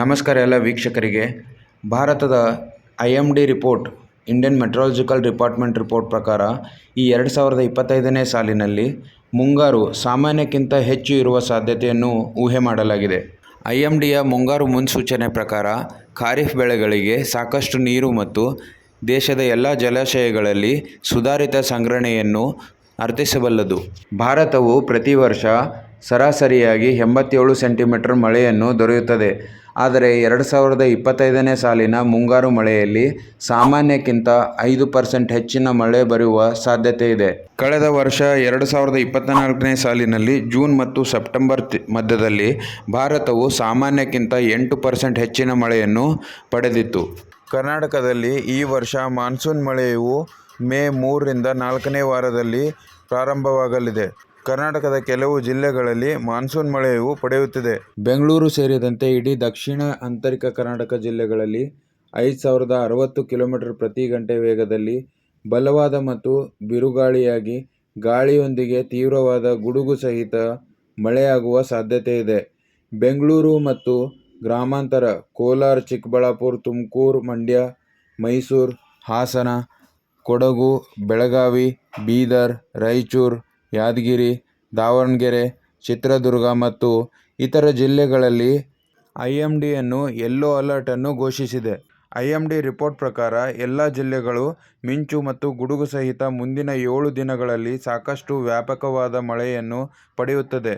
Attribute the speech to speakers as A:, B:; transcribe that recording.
A: ನಮಸ್ಕಾರ ಎಲ್ಲ ವೀಕ್ಷಕರಿಗೆ. ಭಾರತದ I M D report, Indian meteorological department report ಪ್ರಕಾರ ಈ ಎರಡು ಸಾವಿರದ ಇಪ್ಪತ್ತೈದನೇ ಸಾಲಿನಲ್ಲಿ ಮುಂಗಾರು ಸಾಮಾನ್ಯಕ್ಕಿಂತ ಹೆಚ್ಚು ಇರುವ ಸಾಧ್ಯತೆಯನ್ನು ಊಹೆ ಮಾಡಲಾಗಿದೆ. ಐ ಎಂ ಡಿಯ ಮುಂಗಾರು ಮುನ್ಸೂಚನೆ ಪ್ರಕಾರ ಖಾರಿಫ್ ಬೆಳೆಗಳಿಗೆ ಸಾಕಷ್ಟು ನೀರು ಮತ್ತು ದೇಶದ ಎಲ್ಲ ಜಲಾಶಯಗಳಲ್ಲಿ ಸುಧಾರಿತ ಸಂಗ್ರಹಣೆಯನ್ನು ಅರ್ಥಿಸಬಲ್ಲದು. ಭಾರತವು ಪ್ರತಿ ವರ್ಷ ಸರಾಸರಿಯಾಗಿ ಎಂಬತ್ತೇಳು ಸೆಂಟಿಮೀಟರ್ ಮಳೆಯನ್ನು ದೊರೆಯುತ್ತದೆ. ಆದರೆ ಎರಡು ಸಾವಿರದ ಇಪ್ಪತ್ತೈದನೇ ಸಾಲಿನ ಮುಂಗಾರು ಮಳೆಯಲ್ಲಿ ಸಾಮಾನ್ಯಕ್ಕಿಂತ ಐದು ಪರ್ಸೆಂಟ್ ಹೆಚ್ಚಿನ ಮಳೆ ಬರುವ ಸಾಧ್ಯತೆ ಇದೆ. ಕಳೆದ ವರ್ಷ ಎರಡು ಸಾವಿರದ ಇಪ್ಪತ್ತ್ನಾಲ್ಕನೇ ಸಾಲಿನಲ್ಲಿ ಜೂನ್ ಮತ್ತು ಸೆಪ್ಟೆಂಬರ್ ಮಧ್ಯದಲ್ಲಿ ಭಾರತವು ಸಾಮಾನ್ಯಕ್ಕಿಂತ ಎಂಟು ಪರ್ಸೆಂಟ್ ಹೆಚ್ಚಿನ ಮಳೆಯನ್ನು ಪಡೆದಿತ್ತು. ಕರ್ನಾಟಕದಲ್ಲಿ ಈ ವರ್ಷ ಮಾನ್ಸೂನ್ ಮಳೆಯು ಮೇ ಮೂರರಿಂದ ನಾಲ್ಕನೇ ವಾರದಲ್ಲಿ ಪ್ರಾರಂಭವಾಗಲಿದೆ. ಕರ್ನಾಟಕದ ಕೆಲವು ಜಿಲ್ಲೆಗಳಲ್ಲಿ ಮಾನ್ಸೂನ್ ಮಳೆಯು ಪಡೆಯುತ್ತಿದೆ. ಬೆಂಗಳೂರು ಸೇರಿದಂತೆ ಇಡೀ ದಕ್ಷಿಣ ಆಂತರಿಕ ಕರ್ನಾಟಕ ಜಿಲ್ಲೆಗಳಲ್ಲಿ ಐದು ಸಾವಿರದ ಅರವತ್ತು ಕಿಲೋಮೀಟರ್ ಪ್ರತಿ ಗಂಟೆ ವೇಗದಲ್ಲಿ ಬಲವಾದ ಮತ್ತು ಬಿರುಗಾಳಿಯಾಗಿ ಗಾಳಿಯೊಂದಿಗೆ ತೀವ್ರವಾದ ಗುಡುಗು ಸಹಿತ ಮಳೆಯಾಗುವ ಸಾಧ್ಯತೆ ಇದೆ. ಬೆಂಗಳೂರು ಮತ್ತು ಗ್ರಾಮಾಂತರ ಕೋಲಾರ, ಚಿಕ್ಕಬಳ್ಳಾಪುರ, ತುಮಕೂರು, ಮಂಡ್ಯ, ಮೈಸೂರು, ಹಾಸನ, ಕೊಡಗು, ಬೆಳಗಾವಿ, ಬೀದರ್, ರಾಯಚೂರು ಯಾದಗಿರಿ, ದಾವಣಗೆರೆ, ಚಿತ್ರದುರ್ಗ ಮತ್ತು ಇತರ ಜಿಲ್ಲೆಗಳಲ್ಲಿ ಐ ಎಂ ಡಿಯನ್ನು ಯೆಲ್ಲೋ ಅಲರ್ಟನ್ನು ಘೋಷಿಸಿದೆ. ಐ ಎಂ ಡಿ ರಿಪೋರ್ಟ್ ಪ್ರಕಾರ ಎಲ್ಲ ಜಿಲ್ಲೆಗಳು ಮಿಂಚು ಮತ್ತು ಗುಡುಗು ಸಹಿತ ಮುಂದಿನ ಏಳು ದಿನಗಳಲ್ಲಿ ಸಾಕಷ್ಟು ವ್ಯಾಪಕವಾದ ಮಳೆಯನ್ನು ಪಡೆಯುತ್ತದೆ.